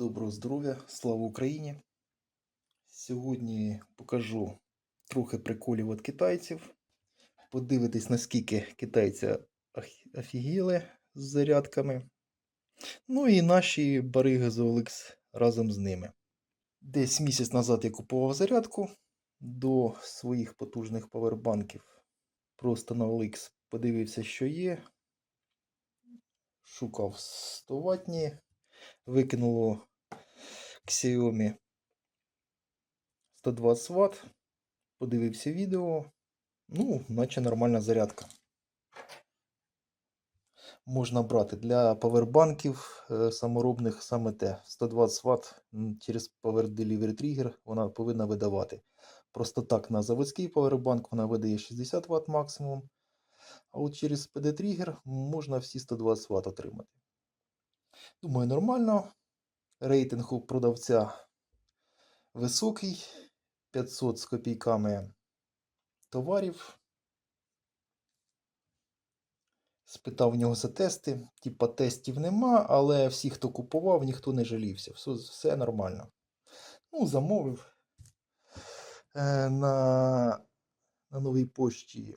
Доброго здоров'я, слава Україні! Сьогодні покажу трохи приколів від китайців. Подивитись, наскільки китайці офігіли з зарядками. Ну і наші бариги з OLX разом з ними. Десь місяць назад я купував зарядку до своїх потужних павербанків. Просто на OLX подивився, що є. Шукав 100 ватні, викинуло Xiaomi 120 Вт. Подивився відео. Ну, наче нормальна зарядка. Можна брати для павербанків е, саморобних саме те. 120 Вт через Power Delivery Trigger вона повинна видавати. Просто так на заводський павербанк вона видає 60 Вт максимум. А от через PD Trigger можна всі 120 Вт отримати. Думаю, нормально. Рейтинг продавця високий. 500 з копійками товарів. Спитав в нього за тести. Типа тестів нема, але всі, хто купував, ніхто не жалівся. Все, все нормально. Ну, замовив е, на, на новій пошті.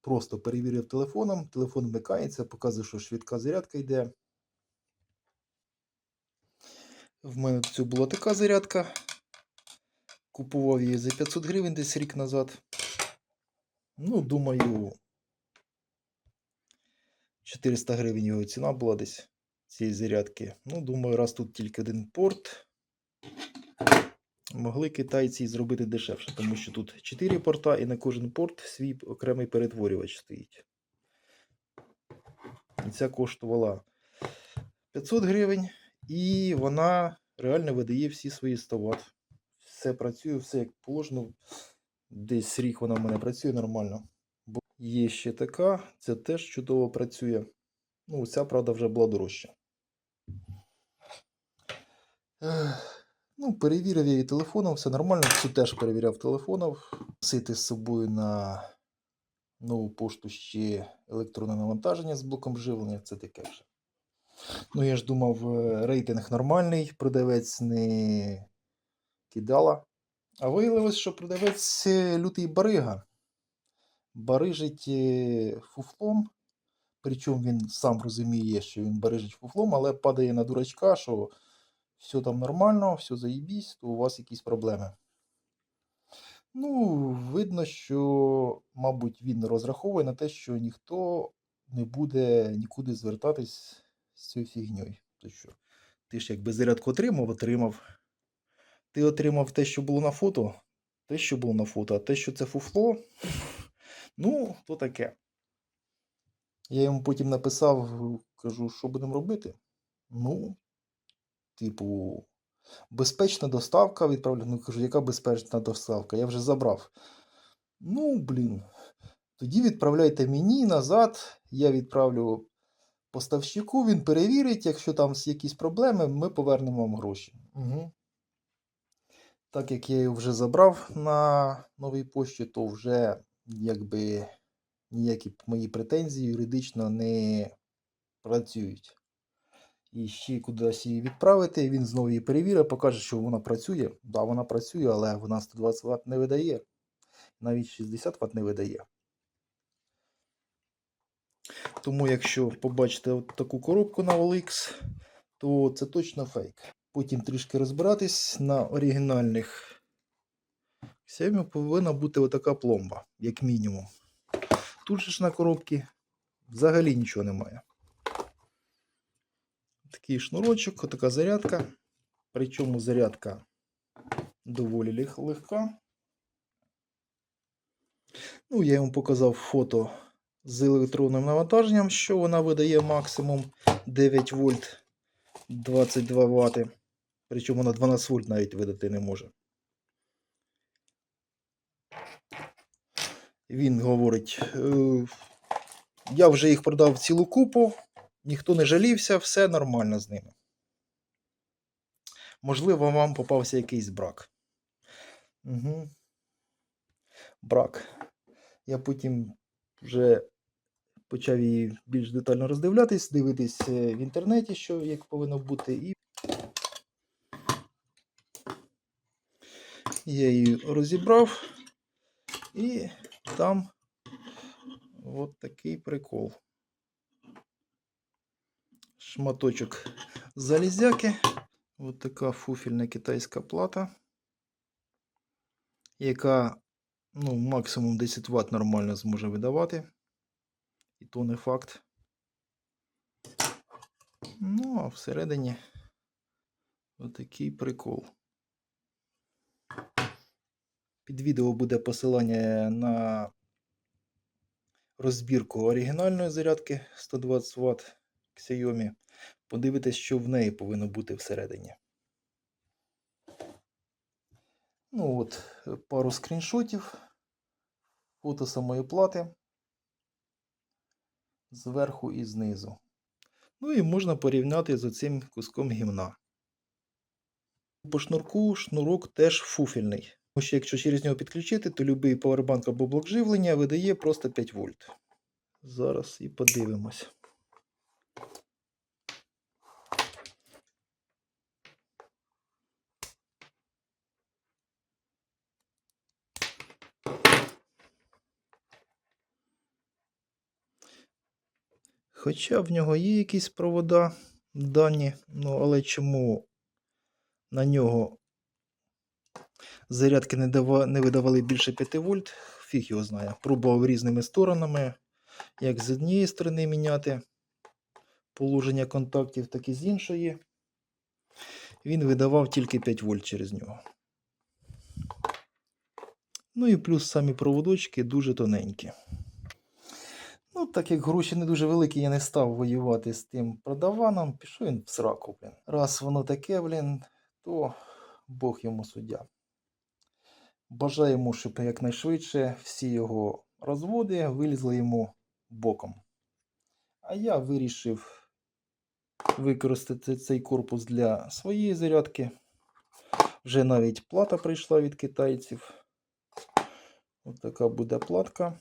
Просто перевірив телефоном. Телефон вмикається, показує, що швидка зарядка йде. В мене цю була така зарядка. Купував її за 500 гривень десь рік назад. Ну, думаю, 400 гривень його ціна була десь цієї зарядки. Ну, думаю, раз тут тільки один порт. Могли китайці зробити дешевше, тому що тут 4 порта і на кожен порт свій окремий перетворювач стоїть. І ця коштувала 500 гривень, і вона реально видає всі свої 100 Вт. Все працює, все як положено. Десь рік вона в мене працює нормально. Бо є ще така, це теж чудово працює. Ну, ця, правда, вже була дорожча. Ну, перевірив я її телефоном, все нормально. Цю теж перевіряв телефоном. Носити з собою на нову пошту ще електронне навантаження з блоком живлення, це таке вже. Ну, я ж думав, е, рейтинг нормальний, продавець не кидала. А виявилось, що продавець е, лютий барига. Барижить е, фуфлом. Причому він сам розуміє, що він барижить фуфлом, але падає на дурачка, що все там нормально, все заїбісь, то у вас якісь проблеми. Ну, видно, що, мабуть, він розраховує на те, що ніхто не буде нікуди звертатись з цією фігньою. То що, ти ж якби зарядку отримав, отримав. Ти отримав те, що було на фото, те, що було на фото, а те, що це фуфло, ну, то таке. Я йому потім написав, кажу, що будемо робити. Ну, типу, безпечна доставка відправлю. Ну, кажу, яка безпечна доставка? Я вже забрав. Ну, блін. Тоді відправляйте мені назад, я відправлю поставщику, він перевірить, якщо там якісь проблеми, ми повернемо вам гроші. Угу. Так як я його вже забрав на новій пошті, то вже якби ніякі мої претензії юридично не працюють. І ще кудись її відправити, він знову її перевірить, покаже, що вона працює. Так, да, вона працює, але вона 120 Вт не видає. Навіть 60 Вт не видає. Тому, якщо побачите от таку коробку на OLX, то це точно фейк. Потім трішки розбиратись на оригінальних Xiaomi повинна бути отака пломба, як мінімум. Тут же ж на коробці взагалі нічого немає. Такий шнурочок, отака зарядка. Причому зарядка доволі лег- легка. Ну, я йому показав фото з електронним навантаженням, що вона видає максимум 9 вольт 22 Вт. Причому вона 12 вольт навіть видати не може. Він говорить: «Е, я вже їх продав цілу купу, ніхто не жалівся, все нормально з ними. Можливо, вам попався якийсь брак. Угу. Брак. Я потім вже почав її більш детально роздивлятись, дивитись е, в інтернеті, що як повинно бути, і я її розібрав, і там от такий прикол. Шматочок залізяки. От така фуфільна китайська плата, яка ну, максимум 10 Вт нормально зможе видавати. І то не факт. Ну, а всередині отакий прикол. Під відео буде посилання на розбірку оригінальної зарядки 120 Вт Xiaomi. Подивитись, що в неї повинно бути всередині. Ну от, е, пару скріншотів. Фото самої плати. Зверху і знизу. Ну і можна порівняти з оцим куском гімна. По шнурку шнурок теж фуфельний. Тому що якщо через нього підключити, то будь-який павербанк або блок живлення видає просто 5 вольт. Зараз і подивимось. Хоча в нього є якісь провода дані, ну але чому на нього зарядки не, дава, не видавали більше 5 вольт, фіг його знає. Пробував різними сторонами, як з однієї сторони міняти положення контактів, так і з іншої. Він видавав тільки 5 вольт через нього. Ну і плюс самі проводочки дуже тоненькі. Ну, так як гроші не дуже великі, я не став воювати з тим продаваном, пішов він в сраку, блін. Раз воно таке, блін, то Бог йому суддя. Бажаю йому, щоб якнайшвидше всі його розводи вилізли йому боком. А я вирішив використати цей корпус для своєї зарядки. Вже навіть плата прийшла від китайців. Ось така буде платка.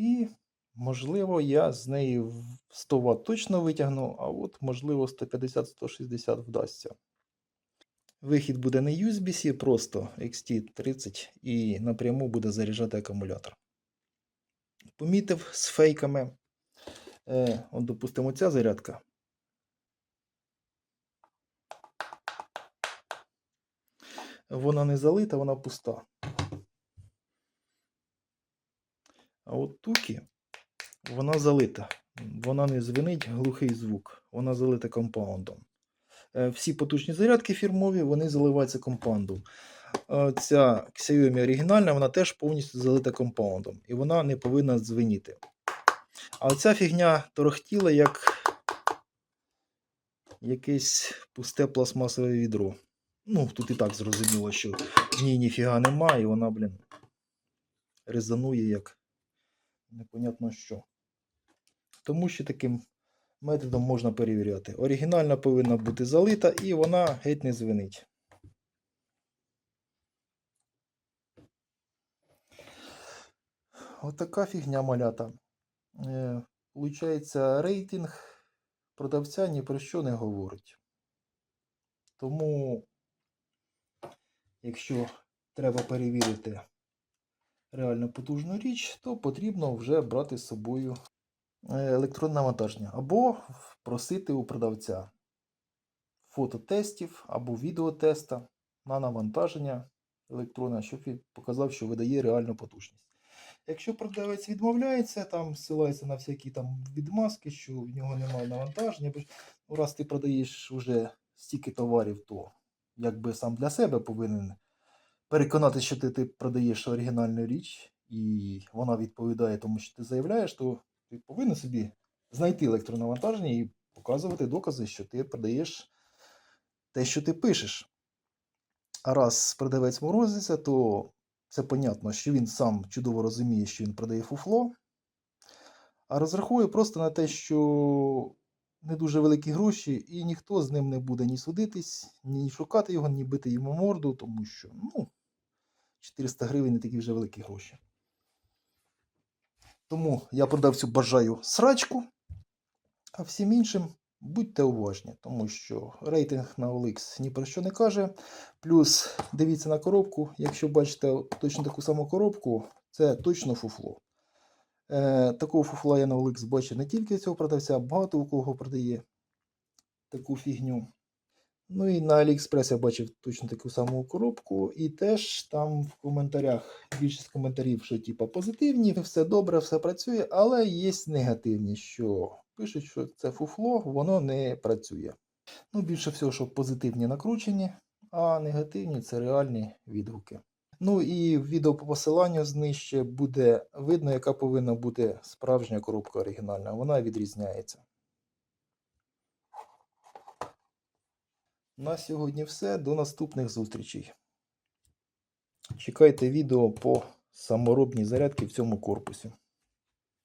І, можливо, я з неї 100 Вт точно витягну, а от, можливо, 150-160 вдасться. Вихід буде не USB-C, просто XT30 і напряму буде заряджати акумулятор. Помітив з фейками. Е, от, допустимо, ця зарядка. Вона не залита, вона пуста. А от тукі, вона залита. Вона не звенить глухий звук. Вона залита компаундом. Е, Всі потужні зарядки фірмові, вони заливаються компаундом. Е, Ця Xiaomi оригінальна, вона теж повністю залита компаундом. І вона не повинна дзвеніти. А оця фігня торохтіла як якесь пусте пластмасове відро. Ну, тут і так зрозуміло, що в ній ніфіга немає, і вона, блін, резанує як непонятно що. Тому що таким методом можна перевіряти. Оригінальна повинна бути залита і вона геть не звенить. Отака фігня малята. Е, Получається, рейтинг продавця ні про що не говорить. Тому, якщо треба перевірити реально потужну річ, то потрібно вже брати з собою е, електронне навантаження або просити у продавця фототестів або відеотеста на навантаження електронне, щоб він показав, що видає реальну потужність. Якщо продавець відмовляється, там ссилається на всякі там відмазки, що в нього немає навантаження, бо ну, раз ти продаєш вже стільки товарів, то якби сам для себе повинен переконати, що ти, ти продаєш оригінальну річ, і вона відповідає тому, що ти заявляєш, то ти повинен собі знайти електронавантаження і показувати докази, що ти продаєш те, що ти пишеш. А раз продавець морозиться, то це понятно, що він сам чудово розуміє, що він продає фуфло, а розраховує просто на те, що не дуже великі гроші, і ніхто з ним не буде ні судитись, ні шукати його, ні бити йому морду, тому що, ну, 400 гривень не такі вже великі гроші. Тому я продавцю бажаю срачку, а всім іншим будьте уважні, тому що рейтинг на OLX ні про що не каже. Плюс дивіться на коробку. Якщо бачите точно таку саму коробку, це точно фуфло. Е, такого фуфла я на OLX бачив не тільки цього продавця, багато у кого продає таку фігню. Ну і на AliExpress я бачив точно таку саму коробку, і теж там в коментарях більшість коментарів, що типа позитивні, все добре, все працює, але є негативні, що пишуть, що це фуфло, воно не працює. Ну, більше всього, що позитивні накручені, а негативні це реальні відгуки. Ну і в відео по посиланню знижче буде видно, яка повинна бути справжня коробка оригінальна. Вона відрізняється. На сьогодні все. До наступних зустрічей. Чекайте відео по саморобній зарядці в цьому корпусі.